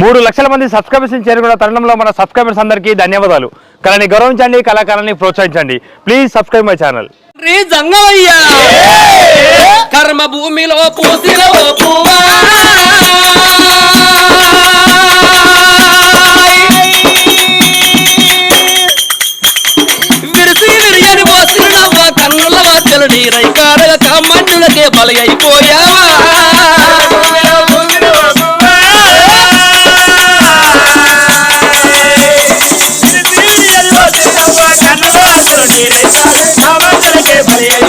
మూడు లక్షల మంది సబ్స్క్రైబర్స్ని చేరుకున్న తరుణంలో మన సబ్స్క్రైబర్స్ అందరికీ ధన్యవాదాలు. కళని గౌరవించండి కళాకారాన్ని ప్రోత్సహించండి. ప్లీజ్ సబ్స్క్రైబ్ మై ఛానల్ కర్మ భూమిలో పూసిన కన్నుల వార్తలు నీరై కారగ కమ్మన్నులకే బలి అయిపోయావా ఆ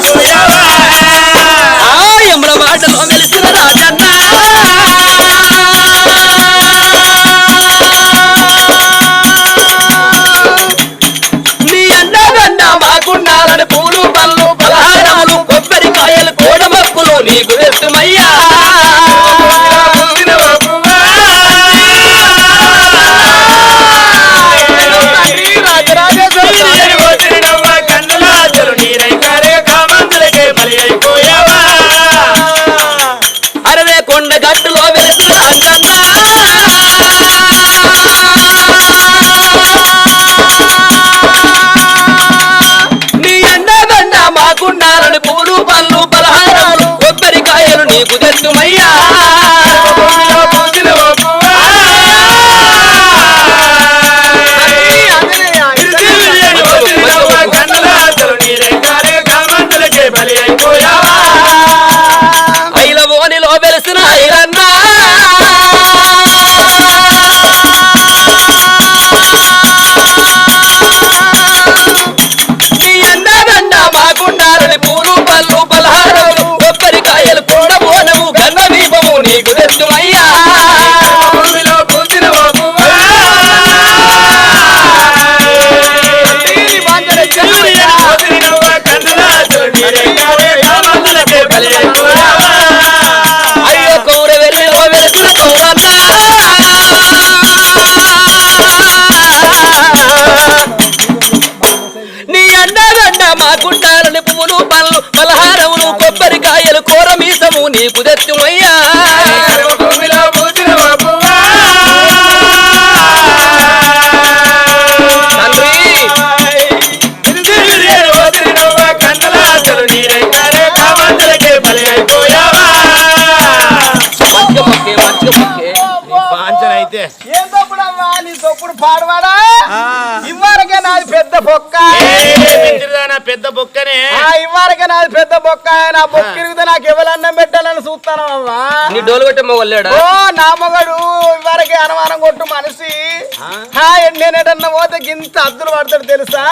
నీకు తెస్తుమయ్యా புதத் పెద్ద బొక్క నా బొక్క ఇరిగితే నాకు ఎవరన్నం పెట్టాలని చూస్తాను అమ్మా నీ డోలు కొట్టే ఓ నా మగడు ఇవ్వరకే అనుమానం కొట్టు మనిషి. హా, నేనేటన్నా పోతే గింత అద్దులు పడతాడు తెలుసా?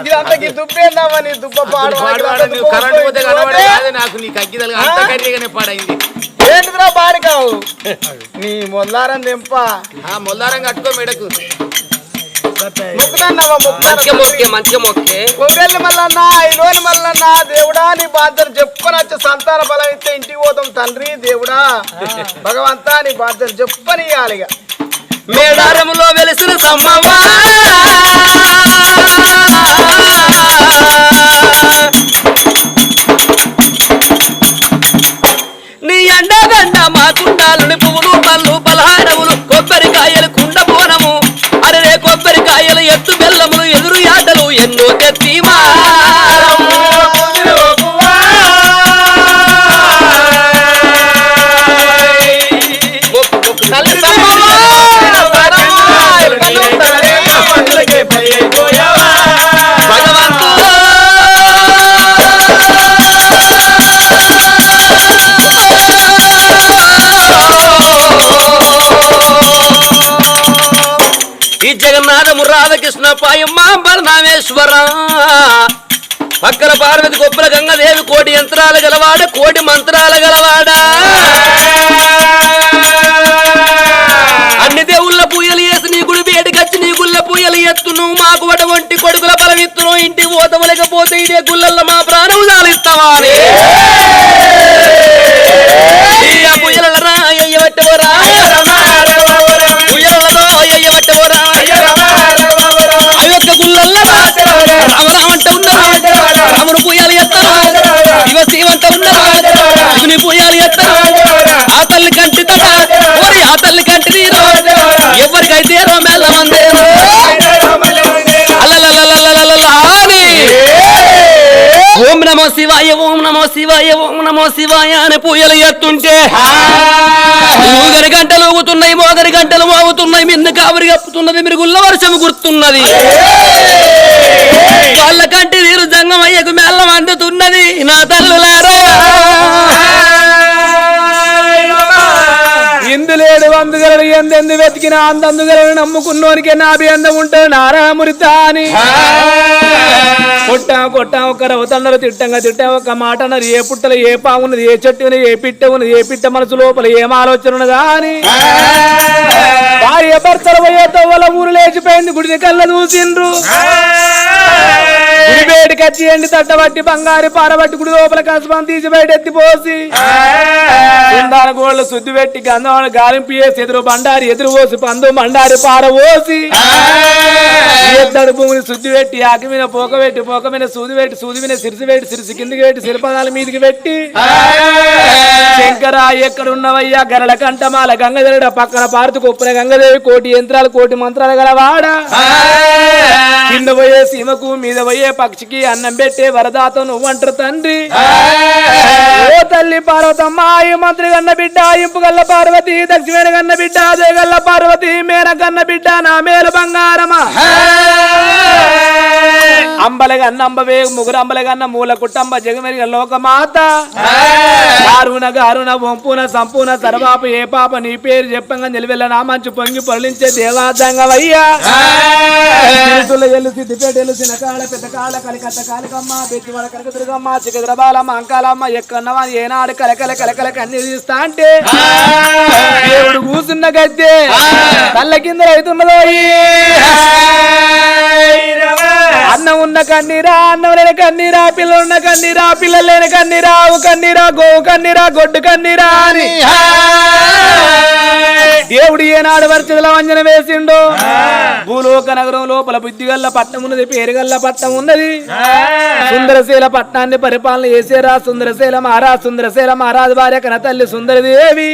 ఇదంతా గీ నీ దుబ్బ పాడు పాడవాడు నువ్వు కరెంట్ పోతే కనబడే కాదు నాకు నీ పాడైంది. ఏంటిదిరా మొల్లారం దింప ఆ మొల్లారం కట్టుకో మెడకు. మంచిగా ముక్కు మొక్కే మంచిగా మొక్కే. కొవ్వెల్లి మల్లన్న ఐలోని మల్లన్న దేవుడా నీ బాధ్యత చెప్పుకొని వచ్చే సంతాన బలం ఇస్తే ఇంటికి పోతాం తండ్రి దేవుడా. భగవంతా నీ బాధ్యత చెప్పని ఇక మేడారములో వెలిసిన సమ్మవ్వ. రామేశ్వర పక్కన పార్వతి గొప్పల గంగదేవి కోటి యంత్రాలు గలవాడ కోటి మంత్రాలు గలవాడా. అన్ని దేవుళ్ళ పూయలు వేసి నీ గుడి వేడికచ్చి నీ గుళ్ళ పూయలు ఎత్తును. మాకు వడవంటి కొడుకుల బలమిత్తును. ఇంటి పోతవలేకపోతే ఇదే గుళ్ళల్లో మా ప్రాణం సాలిస్తావా అగ్ని ఆ తల్లి కంటి ఓరి ఆ తల్లి కంటి నీరు ఎవరికైతే రోమేళ్ళ మందేరు ఓం నమో శివాయ ఓం నమో శివాయ నమో శివాయ అని పూయలు ఎత్తుంటే ఊగరి గంటలు ఊగుతున్నాయి మోదరి గంటలు మోగుతున్నాయి మిన్ను కావరి కప్పుతున్నది మిరుగుల్ల వర్షం గుర్తున్నది. వాళ్ళ కంటి నీరు జంగమయ్యకు మెల్లం అందుతున్నది నా తల ఎందెందు వెతికిన అందందుగలను నమ్ముకున్నోనికే నాభి అందం ఉంటాడు నారామురిత అని కొట్టా కొట్టా ఒక రవతండలు తిట్టంగా తిట్టా ఒక మాట అన్నారు ఏ పుట్టలు ఏ పావున్నది ఏ చెట్టు ఉన్నది ఏ పిట్ట ఉన్నది ఏ పిట్ట మనసు లోపల ఏం ఆలోచన ఉన్నదా అని. భార్య భర్తలు పోయేతో వాళ్ళ ఊరు లేచిపోయింది. గుడి కళ్ళ చూసిండ్రు గుడి బయటకి వచ్చి ఎండి తట్టబట్టి బంగారు పారబట్టి గుడి లోపల కసపం తీసి బయట ఎత్తిపోసి గోళ్ళు శుద్ధి పెట్టి గంధం గాలింపు వేసి ఎదురు బండారి ఎదురు పోసి పందు బండారి పార పోసి ఎద్దడు భూమిని శుద్ధి పెట్టి ఆకి మీద పోక పెట్టి పోక మీద సూది పెట్టి సూది మీద సిరిసి పెట్టి సిరిసి కిందికి పెట్టి శిల్పదాల మీదికి పెట్టి. శంకర ఎక్కడున్నవయ్యా? గరళ కంఠమాల గంగధరుడ పక్కన పారుతు కొప్పున గంగదేవి కోటి యంత్రాలు కోటి మంత్రాలు గలవాడ కింద పోయే సీమకు మీద పోయే పక్షికి అన్నం పెట్టే వరదాత నువ్వంటారు తండ్రి. ఓ తల్లి పార్వతమ్మ ఈ మంత్రి కన్న బిడ్డ ఇంపు గల్ల పార్వతి దక్షిణ కన్న బిడ్డ జయగల్ల పార్వతి మేర కన్న బిడ్డ నా మేలు బంగారమా? అంబలగన్న అంబవే ముగ్గురు అంబలగన్న మూల కుట్టంబ జగమెరిగ లోకమాత గారున గారున వంపున సంపూన సర్వాప ఏ పాప నీ పేరు చెప్పంగా నిలవెల్ల నా మంచు పొంగి పొరలించే దేవాదంగవయ్యా ఎల్లు సిద్దిపేట ఎల్లు చిన్నకాళ్ళ పెద్ద కాళ్ళ కలికత్త కాలికమ్మ బెట్టివాడ కనకదుర్గమ్మ చికద్రబాలమ్మ అంకాలమ్మ ఎక్కన్నవా ఏనాడు కలకల కలకల కన్నీ తీస్తా అంటే దేవుడు కూసున్న గద్దె తల్ల కింద రైతున్నదో అన్నం ఉన్న కన్నీరా అన్నం లేని కన్నీరా పిల్లలు ఉన్న కన్నీరా పిల్లలు లేని కన్నీరా ఆవు కన్నీరా గోవు కన్నీరా గొడ్డు కన్నీరా అని. దేవుడు ఏనాడు వర్చల వంజన వేసిండు. భూలోక నగరం లోపల బుద్ధిగల్ల పట్నం ఉన్నది పేరుగల్ల పట్నం ఉన్నది. సుందరశీల పట్నాన్ని పరిపాలన చేసేరా సుందరశీల మహారాజ్ సుందరశీల మహారాజు భార్య కన తల్లి సుందరదేవి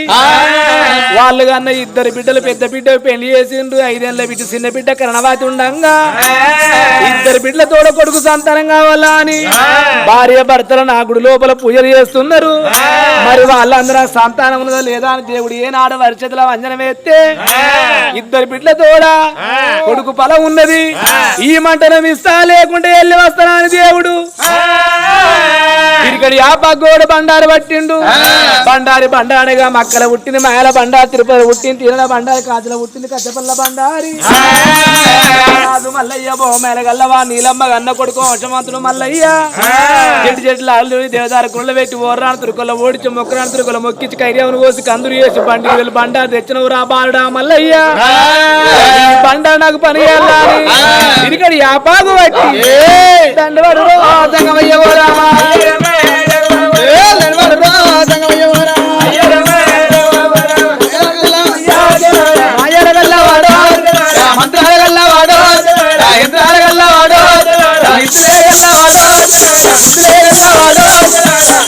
వాళ్ళు కన్న ఇద్దరు బిడ్డలు పెద్ద బిడ్డ పెళ్ళి చేసిండ్రు ఐదేళ్ళ బిడ్డ చిన్న బిడ్డ కరణవాతి ఉండంగా. ఇద్దరు బిడ్డల తోడ కొడుకు సంతానం కావాలా అని. భార్య భర్తలు నా గుడి లోపల పూజలు చేస్తున్నారు. మరి వాళ్ళందరూ సంతానం ఉన్నదా లేదా అని దేవుడు ఏనాడు వరిచేతుల వంజన వేస్తే ఇద్దరు బిడ్డల తోడ? కొడుకు పొలం ఉన్నది. ఈ మంటనం ఇస్తా లేకుంటే వెళ్ళి వస్తానా అని దేవుడు ఇక్కడి ఆ పగ్గోడు బండారు పట్టిండు. బండారి బండారిగా మక్కల పుట్టింది మాయల బండారు తిరుపతి పుట్టింది తీరల బండారి కాజల పుట్టింది కచ్చపల్ల బండారి. రాజు మల్లయ్య బొమ్మల గల్లవా నీలమ్మ గన్న కొడుకు వంశమంతుడు మల్లయ్య. చెట్టు చెట్లు అల్లు దేవదార గుళ్ళ పెట్టి ఓర్రాను తురుకొల్ల ఓడిచి మొక్కరాను తురుకొల్ల మొక్కించి కైరేవును కోసి కందురు చేసి బండి వెళ్ళి బండారు తెచ్చినవు రా బాలుడా మల్లయ్య. బండ నాకు పని వెళ్ళాలి ఇక్కడ యాపాకు పట్టి దండవాడు సంగమయ్యవో రామా.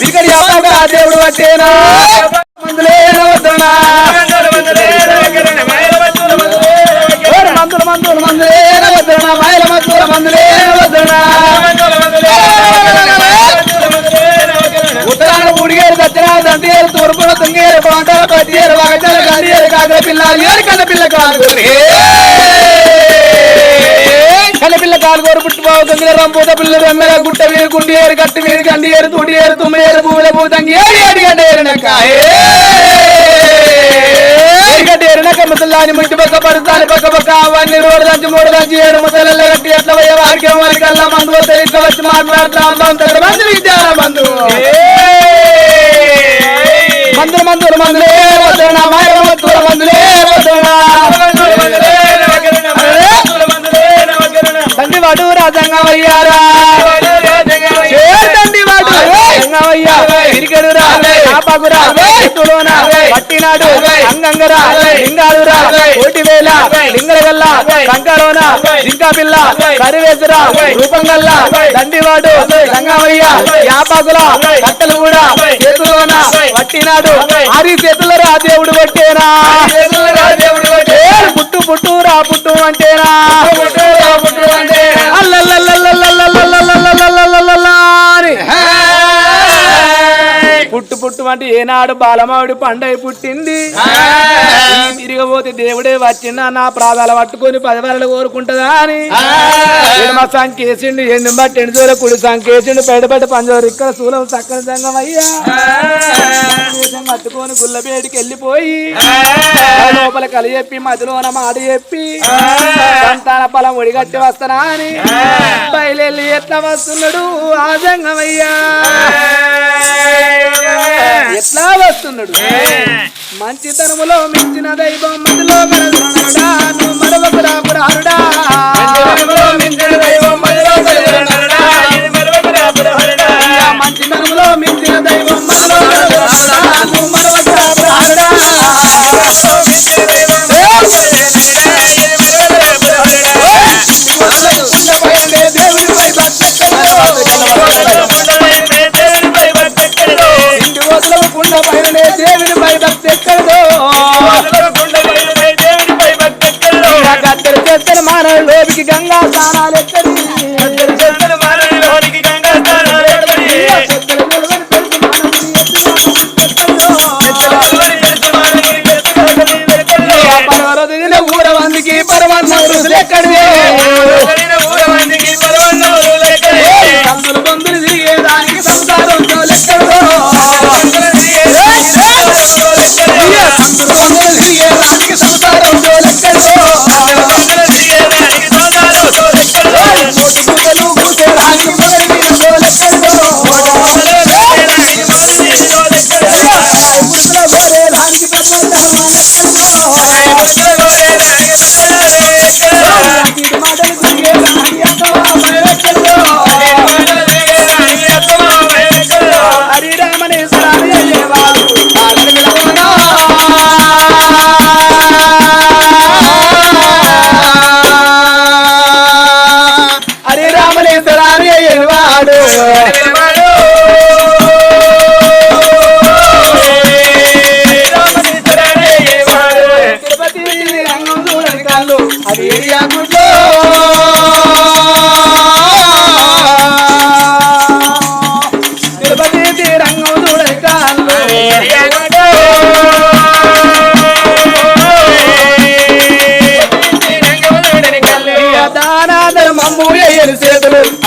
ఇక్కడ దేవుడు వచ్చేనా? తూర్పున తుంగేరు పాంటాల పట్టియేరు వాగచాల గండియేరు కాగల పిల్ల ఏడు కన్న పిల్ల కాలుగోరు కన్న పిల్ల కాలుగోరు పుట్టుబావు దొంగల రంపూత పిల్ల వెమ్మెల గుట్ట మీద గుండి ఏరు గట్టి మీద గండి ఏరు తుడి ఏరు తుమ్మ ఏరు పూల పూతంగి ఏడు ఏడు గంట ఏరునక్క గడ్డి ఏరునక్క ముసలాని ముట్టి పక్క పడుతాని పక్క పక్క అవన్నీ రోడ్డు దంచి మూడు దంచి ఏడు ముసలల్ల గట్టి ఎట్ల పోయే వారికి వారికి అల్లా మందు వస్తే ఇట్లా వచ్చి మాట్లాడుతా ఉంటాం మంది విద్యాల మందు. మందులే వదలనా మాయ మందుల మందులే వదలనా తండ్రి వాడు రాజంగమయ్యారా తండ్రి వాడు రాజంగమయ్యా తిరిగడు రాలే ఆపాకురా ఎత్తులోన పట్టినాడు అంగంగరా లింగాలురా కోటివేల లింగలగల్ల కంకరోన జింకా పిల్ల కరివేసురా రూపంగల్ల దండివాడు రంగవయ్య యాపాకుల కట్టలు కూడా చేతులోన పట్టినాడు ఆరి చేతులరా దేవుడు పట్టేనా పుట్టు పుట్టు రా పుట్టు అంటేనా అంటే ఏనాడు బాలమావిడి పండై పుట్టింది. ఈ తిరగబోతే దేవుడే వచ్చిందా నా ప్రాధాలు పట్టుకొని పదవరలు కోరుకుంటదా అని. ఎడమ సంకేసిండు ఎండు బట్టి ఎండు దూర కుడి సంకేసిండు పెద్ద పంజోరు ఇక్కడ శూలం చక్కని సంగం అయ్యా. వేషం కట్టుకొని గుల్లబేడికి వెళ్ళిపోయి లోపల కలి చెప్పి మధ్యలోన మాట చెప్పి సంతాన ఫలం ఒడిగట్టి వస్తానా అని. బయలుదేరి ఎట్లా వస్తున్నాడు ఆ జంగమయ్యా ఎట్లా వస్తున్నాడు? మంచితనములో మించిన దైవం మదిలో కలదునరుడా నువ్వు మరొక రాపుడారుడా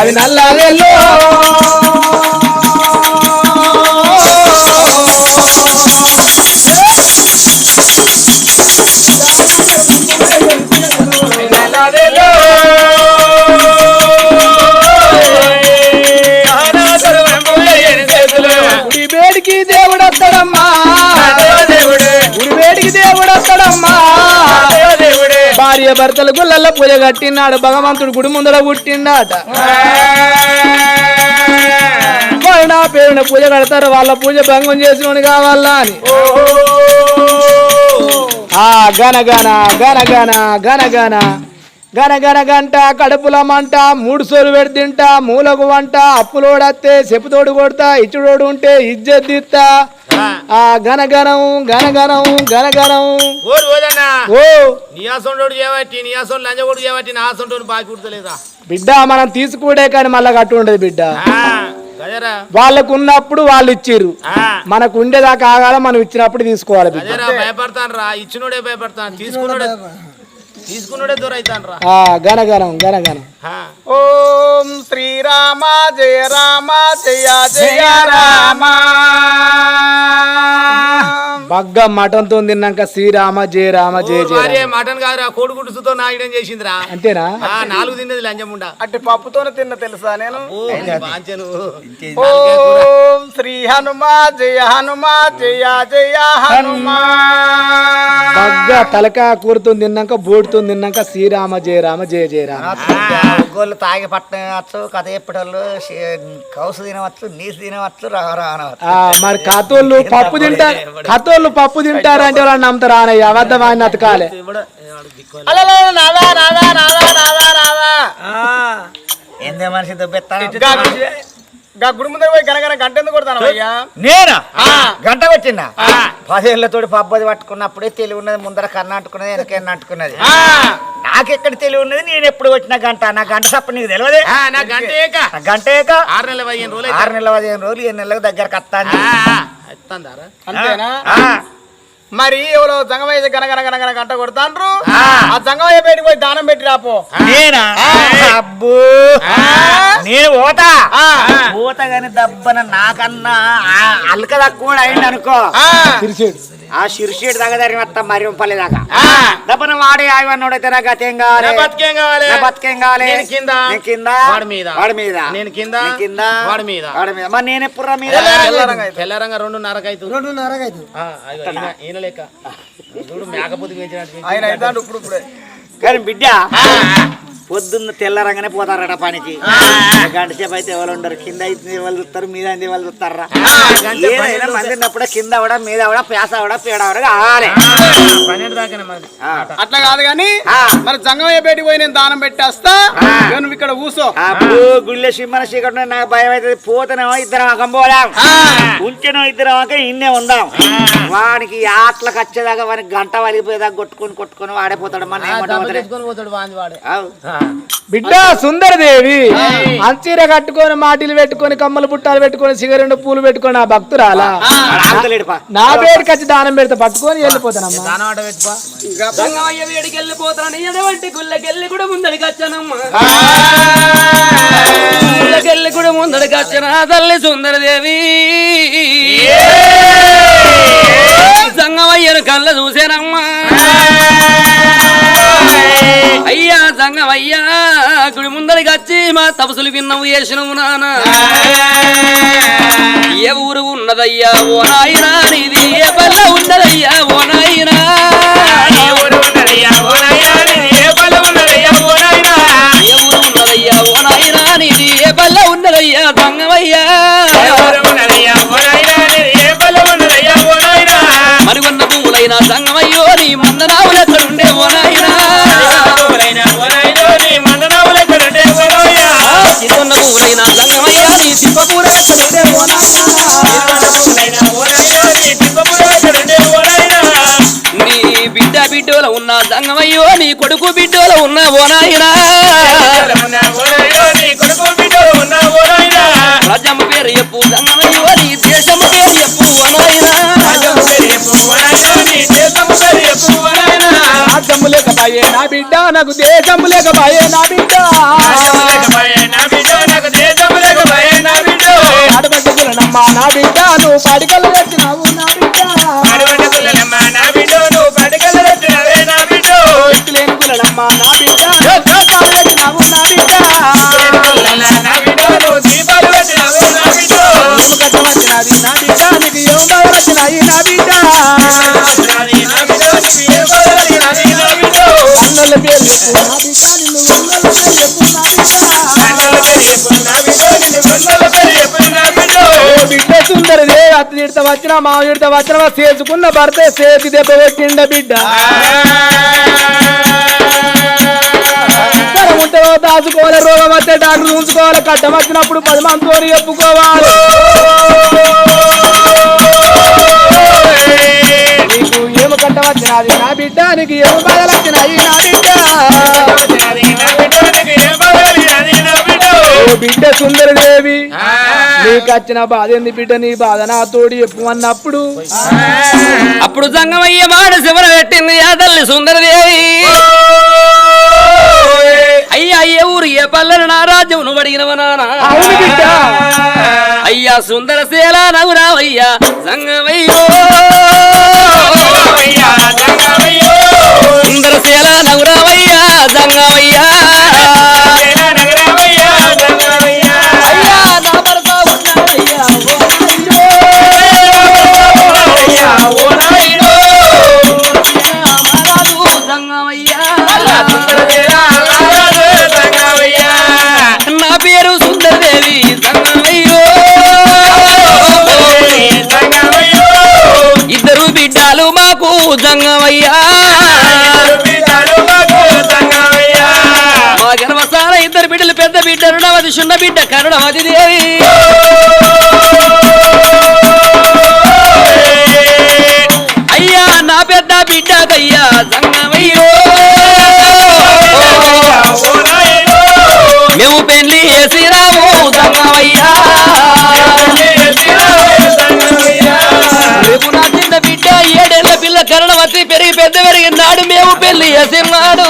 అది నల్లారెల్లో భార్య భర్తలు గుళ్ళల్లో పూజ కట్టినాడు. భగవంతుడు గుడి ముందర పుట్టిండాట. నా పేరున పూజ కడతారు. వాళ్ళ పూజ భంగం చేసిన కావాలా అని. ఆ గన గన గన గన గన గన గన గన గంట కడుపుల మంట మూడు సోలు పెడితింటా మూలకు వంట అప్పులోడత్తే చెప్పుతోడు కొడతా ఇచ్చుడోడు ఉంటే ఇజ్జత్ దిత్తా ఆ. గనగనం గనగనం గనగనం ఓ. నియాసండోడు చేయబట్టి నియాసం లంజగోడు చేయబట్టి నా ఆసంటోడు బాకి పుడతలేదా బిడ్డ మనం తీసుకుంటే కానీ మళ్ళీ కట్టు ఉండదు బిడ్డ. వాళ్ళకు ఉన్నప్పుడు వాళ్ళు ఇచ్చిర్రు ఆ, మనకు ఉండేదాకా ఆగాల మనం ఇచ్చినప్పుడు తీసుకోవాలి భయపడతాను రా ఇచ్చినోడే భయపడతాను తీసుకున్నోడే. తీసుకున్నోడే గనగనం ఆ. ఓం శ్రీరామ జయ రామ జయ జయ రామ. బగ్గ మటంతో తిన్నాక శ్రీరామ జయ రామ జయ జయ. మటన్ కాదురా కోడి గుడ్డుతో నాయడం చేసిందిరా. అంతేనా? ఆ నాలుగు తిన్నది లంజముండా. అంటే పప్పుతోనే తిన్న తెలుసా నేను? ఓం శ్రీ హనుమా జయ హనుమా జయ జయ హనుమా. బాగా తలకాయ కూరతో తిన్నాక బోటుతో తిన్నాక శ్రీరామ జయరామ జయ జయరామ గోళ్ళు తాగి పట్టవచ్చు కథ చెప్పేటోళ్ళు కౌసు తినవచ్చు నీసు తినవచ్చు మరి కథోళ్ళు పప్పు తింటారు కథోళ్ళు పప్పు తింటారు అంటే వాళ్ళు నమ్ముతారు ఆనయ్య అబద్ధం ఆయన అతకాలే ఎందే మనిషి దొబ్బెత్తాను గుడి ముందర పోయి గనగన గంట ఎందుకు కొడతాను అయ్యా? నేనా? గంట వచ్చిందా పదేళ్ళతోటి పబ్బది పట్టుకున్నప్పుడే తెలివి ఉన్నది ముందర కన్ను అంటుకున్నది వెనక అంటుకున్నది. నాకెక్కడ తెలివి ఉన్నది? నేను ఎప్పుడు వచ్చిన గంట. నా గంట సప్ప నీకు తెలియదే నా గంట ఏక. గంట ఏక? ఆరు నెలల పదిహేను రోజులు ఆరు నెలల పదిహేను రోజులు ఎన్ని నెలలకు దగ్గరకు వస్తాను అంతేనా? మరి ఎవరో జంగమయ్య గన గన గన గన గంట కొడతాండ్రు? ఆ. జంగమయ్య బయటికి పోయి దానం పెట్టి రాపో నేనా? అబ్బో. నేను పోతా. పోతా గాని దబ్బన నాకన్నా అల్క తక్కువ అయింది అనుకో ఆ శిర్షేడు దాకా జరిగి మొత్తం మరి పల్లె దాకా దబ్బన వాడే ఆయవన్నోడైతే నాకు గతేం కావాలి నా బతికేం కావాలి? నా బతికేం కావాలి నేను కింద. నేను కింద వాడి మీద. వాడి మీద నేను కింద. నేను కింద వాడి మీద. వాడి మీద మరి నేను ఎప్పుడు మీద తెల్లరంగా రెండున్నరకు అవుతుంది ఆ, అదిగో ఈయన- లెక్క చూడు మేకపోతే పెంచినట్టు ఆయన అవుతాడు ఇప్పుడు ఇప్పుడే కానీ బిడ్డ పొద్దున్న తెల్లరంగానే పోతారట పనికి. గంట సేపు అయితే ఎవరు ఉండరు. కింద అయితే వాళ్ళు చూస్తారు మీద అయితే వాళ్ళు చూస్తారా? ఏదైనా మంది ఉన్నప్పుడు కింద కూడా మీద కూడా పేస కూడా పీడ కూడా కావాలి. అట్లా కాదు గాని ఆ. మరి జంగమయ్య బయటికి పోయి నేను దానం పెట్టేస్తా. నువ్వు ఇక్కడ కూసో. అబ్బో గుళ్ళె సింహన చీకటి నాకు భయం అయితే పోతేనేమో ఇద్దరం అకంపోదాం ఉంచెనో ఇద్దరం అక ఇన్నే ఉందాం. వానికి ఆటలకు వచ్చేదాకా వానికి గంట వలిగిపోయేదాకా కొట్టుకొని కొట్టుకొని మన? తెచ్చుకొని పోతాడు వాడు. అవు. బిడ్డ సుందరదేవి. అంచీర కట్టుకొని మాటిలు పెట్టుకొని కమ్మలు పుట్టాలు పెట్టుకొని సిగరెండు పూలు పెట్టుకొని ఆ భక్తురాలా. నా పేరుకి వచ్చి దానం పెడితే పట్టుకొని వెళ్ళిపోతానమ్మా. ముందడికి వచ్చిన తల్లి సుందరదేవి? సంగమయ్యను కళ్ళ చూసానమ్మా అయ్యా సంగమయ్యా గుడి ముందడికి వచ్చి మా తపసులు విన్నవు చేసినవు నాన్న ఏ ఊరు ఉన్నదయ్యా? ఓ నాయనా నీది ఏ పల్ల ఉన్నదయ్యా? ఓ నాయనా. ఏ ఊరు ఉన్నదయ్యా? ఓ నాయనా నీది ఏ పల్ల ఉన్నదయ్యా? సంగమయ్యా మరి చిన్న పువ్వులైన నీ తిప్పపూర ఎక్కడుండే ఓ నీ బిడ్డ బిడ్డోల ఉన్న దంగమయ్యో నీ కొడుకు బిడ్డోల ఉన్న ఓ నాయనా పేరు చెప్పు నీ దేశము పేరు చెప్పు ఓ రాజ్యము లేకపాయే నా బిడ్డ నాకు దేశము లేకపాయే నా బిడ్డ. ఆడబడ్డకులనమ్మా నా బిడ్డ నువ్వు పడికలు వచ్చినావు నా బిడ్డ లేని కులనమ్మా నా బిడ్డ దీపాలు పెట్టినావు నా బిడ్డ ఏమి కట్టం వచ్చినది నా బిడ్డ నీకు ఏం బాధ వచ్చినాయి నా బిడ్డ అన్నల పేరు నా బిడ్డ నిన్ను అత్త తిడత వచ్చిన మామ తిడత వచ్చిన చేసుకున్న భర్త చేతి దెబ్బ కొట్టిండ బిడ్డ. ఉంటే దాచుకోవాలి రోగం వస్తే డాక్టర్ ఉంచుకోవాలి కట్టం వచ్చినప్పుడు పది మందితో చెప్పుకోవాలి నీకు ఏమి కట్టం వచ్చినది నా బిడ్డ నీకు ఏమి బాధలు వచ్చినాయి నా బిడ్డ. బిడ్డ సుందరదేవి నీకు వచ్చిన బాధ ఏంది బిడ్డ? నీ బాధ నా తోడి చెప్పు అన్నప్పుడు. అప్పుడు సంగమయ్య మాట శివన పెట్టింది ఆ తల్లి సుందరదేవి. అయ్యా ఏ ఊరు ఏ పల్లెను నా రాజ్యం నువ్వు అడిగినవ నానా అయ్యా సుందర శీల నవ్వురావయ్యా సంగమయ్యో. సుందర శీల నవ్వురావయ్యా సంగమయ్యా. మాకు సంగమయ్యా మా గర్వసాన ఇద్దరు బిడ్డలు పెద్ద బిడ్డ రుణవతి చిన్న బిడ్డ కరుణవతి దేవి. అయ్యా నా పెద్ద బిడ్డదయ్యా సంగమయ్యో పెద్ద పెరిగినాడు మేము పెళ్ళి చేసినాడు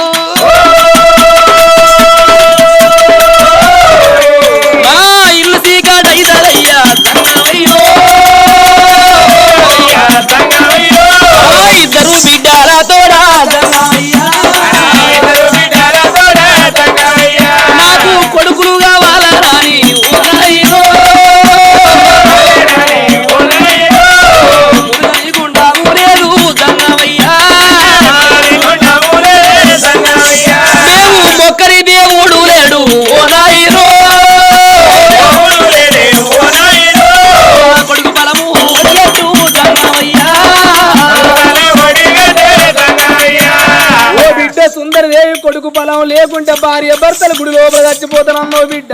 కొడుకు బలం లేకుంటే భార్య భర్తలు గుడి లోపల చచ్చిపోతానమ్మో బిడ్డ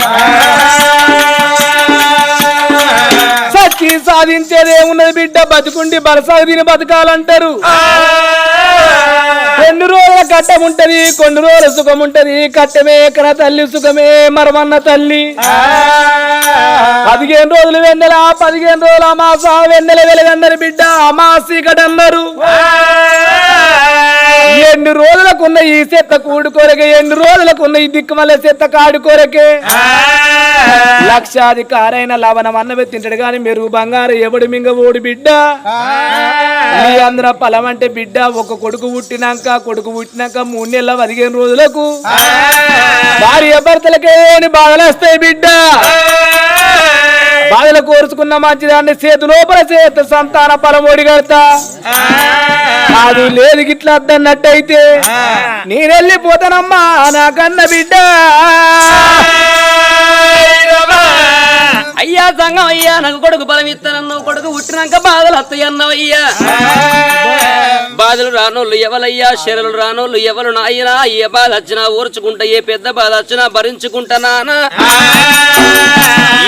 సచ్చి సాధించేదేమున్నది బిడ్డ బతుకుండి బలసాగు తిని బతకాలంటారు. రెండు రోజుల కట్టం ఉంటది కొన్ని రోజుల సుఖం ఉంటది కట్టమే ఎక్కడ తల్లి సుఖమే మరమన్న తల్లి. పదిహేను రోజులు వెన్నెల పదిహేను రోజుల అమాస వెన్నెల వెలుగన్నారు బిడ్డ అమాసీకటన్నారు. ఎన్ని రోజులకున్న ఈ చెత్త కూడు కొరకే ఎన్ని రోజులకున్న ఈ దిక్కుమల్ల చెత్త కాడు కొరకే. లక్షాధికారైన లవణం అన్నవే తింటాడు గాని మెరుగు బంగారు ఎవడు మింగ ఓడి బిడ్డ? ఈ ఆంధ్ర ఫలం అంటే బిడ్డ ఒక కొడుకు పుట్టినాక కొడుకు పుట్టినాక మూడు నెలల పదిహేను రోజులకు. భార్య భర్తలకే బాధలు వస్తాయి బిడ్డ? బాధలు కోరుచుకున్న మంచిదాన్ని చేతు లోపల చేత సంతాన ఫలం ఒడిగడతా. అది లేదు గిట్లా అద్దన్నట్టయితే నేను వెళ్ళిపోతానమ్మా నాకన్న బిడ్డ. అయ్యా సంగం అయ్యా నాకు కొడుకు బలం ఇస్తానన్నావు కొడుకు పుట్టినాక బాధలు వస్తాయి అన్నవయ్యా బాధలు రానోళ్ళు ఎవలయ్యా శరలు రానోళ్ళు ఎవరు నాయనా ఏ బాధ వచ్చినా ఓర్చుకుంటా ఏ పెద్ద బాధ వచ్చినా భరించుకుంటానా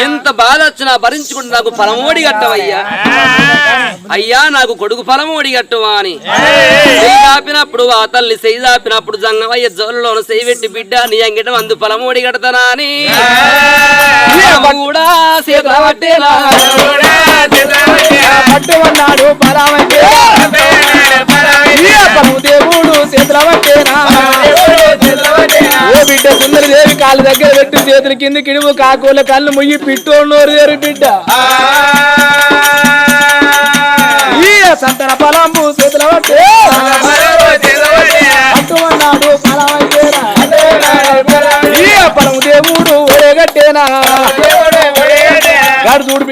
ఎంత బాధ వచ్చినా భరించుకుంటా నాకు ఫలమోడి కట్టవయ్యా. అయ్యా నాకు కొడుకు ఫలమోడి కట్టవా అని. చెయ్యి దాపినప్పుడు ఆ తల్లి చెయ్యి దాపినప్పుడు జంగమయ్య జోలులోన చెయ్యి పెట్టి బిడ్డ నీ అంగిట అందు ఫలమోడి కడతానా అని. కూడా దేవుడు బిడ్డ సుందరి దేవి కాళ్ళ దగ్గర పెట్టి చేతుల కింద కిడువు కాకోల కళ్ళు ముయ్యి పిట్టోడు దేరు బిడ్డ. సంతన పలంబు చేతుల పట్టే ఈ పరము దేవుడు ఒరేగట్టేనా గాడు చూడు.